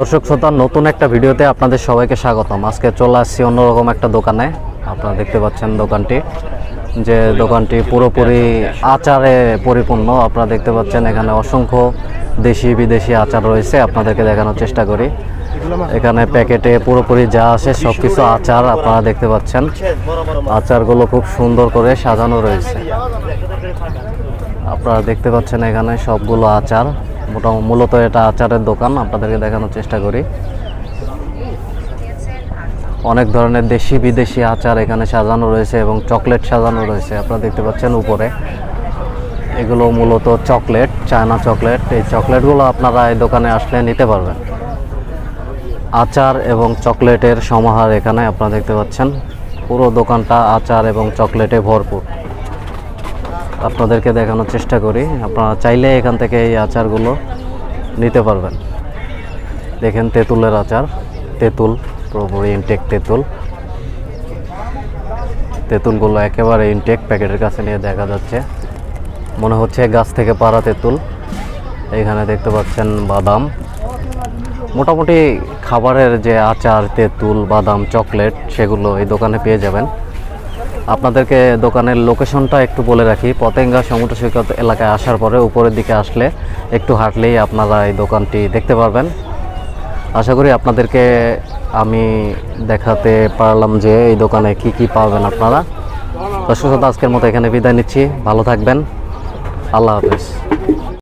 দর্শক শ্রোতা, নতুন একটা ভিডিওতে আপনাদের সবাইকে স্বাগতম। আজকে চলে আসছি অন্যরকম একটা দোকানে। আপনারা দেখতে পাচ্ছেন দোকানটি, যে দোকানটি পুরোপুরি আচারে পরিপূর্ণ। আপনারা দেখতে পাচ্ছেন এখানে অসংখ্য দেশি, বিদেশি আচার রয়েছে। আপনাদেরকে দেখানোর চেষ্টা করি। এখানে প্যাকেটে পুরোপুরি যা আসে সব কিছু আচার আপনারা দেখতে পাচ্ছেন। আচারগুলো খুব সুন্দর করে সাজানো রয়েছে। আপনারা দেখতে পাচ্ছেন এখানে সবগুলো আচার। মোটামুটি মূলত এটা আচারের দোকান, আপনাদেরকে দেখানোর চেষ্টা করি। অনেক ধরনের দেশি বিদেশি আচার এখানে সাজানো রয়েছে এবং চকলেট সাজানো রয়েছে, আপনারা দেখতে পাচ্ছেন উপরে। এগুলো মূলত চকলেট, চায়না চকলেট, এই চকলেটগুলো আপনারা এই দোকানে আসলে নিতে পারবেন। আচার এবং চকলেটের সমাহার এখানে আপনারা দেখতে পাচ্ছেন। পুরো দোকানটা আচার এবং চকলেটে ভরপুর। আপনাদেরকে দেখানোর চেষ্টা করি। আপনারা চাইলে এখান থেকে এই আচারগুলো নিতে পারবেন। দেখেন তেঁতুলের আচার। তেঁতুল পুরোপুরি ইনটেক তেঁতুল। তেঁতুলগুলো একেবারে ইনটেক প্যাকেটের কাছে নিয়ে দেখা যাচ্ছে। মনে হচ্ছে গাছ থেকে পাড়া তেঁতুল। এখানে দেখতে পাচ্ছেন বাদাম। মোটামুটি খাবারের যে আচার, তেঁতুল, বাদাম, চকলেট, সেগুলো এই দোকানে পেয়ে যাবেন। আপনাদেরকে দোকানের লোকেশনটা একটু বলে রাখি। পতেঙ্গা সমুদ্র সৈকত এলাকায় আসার পরে উপরের দিকে আসলে একটু হাঁটলেই আপনারা এই দোকানটি দেখতে পারবেন। আশা করি আপনাদেরকে আমি দেখাতে পারলাম যে এই দোকানে কি কি পাবেন আপনারা। দর্শক আজকের মতো এখানে বিদায় নিচ্ছি। ভালো থাকবেন। আল্লাহ হাফেজ।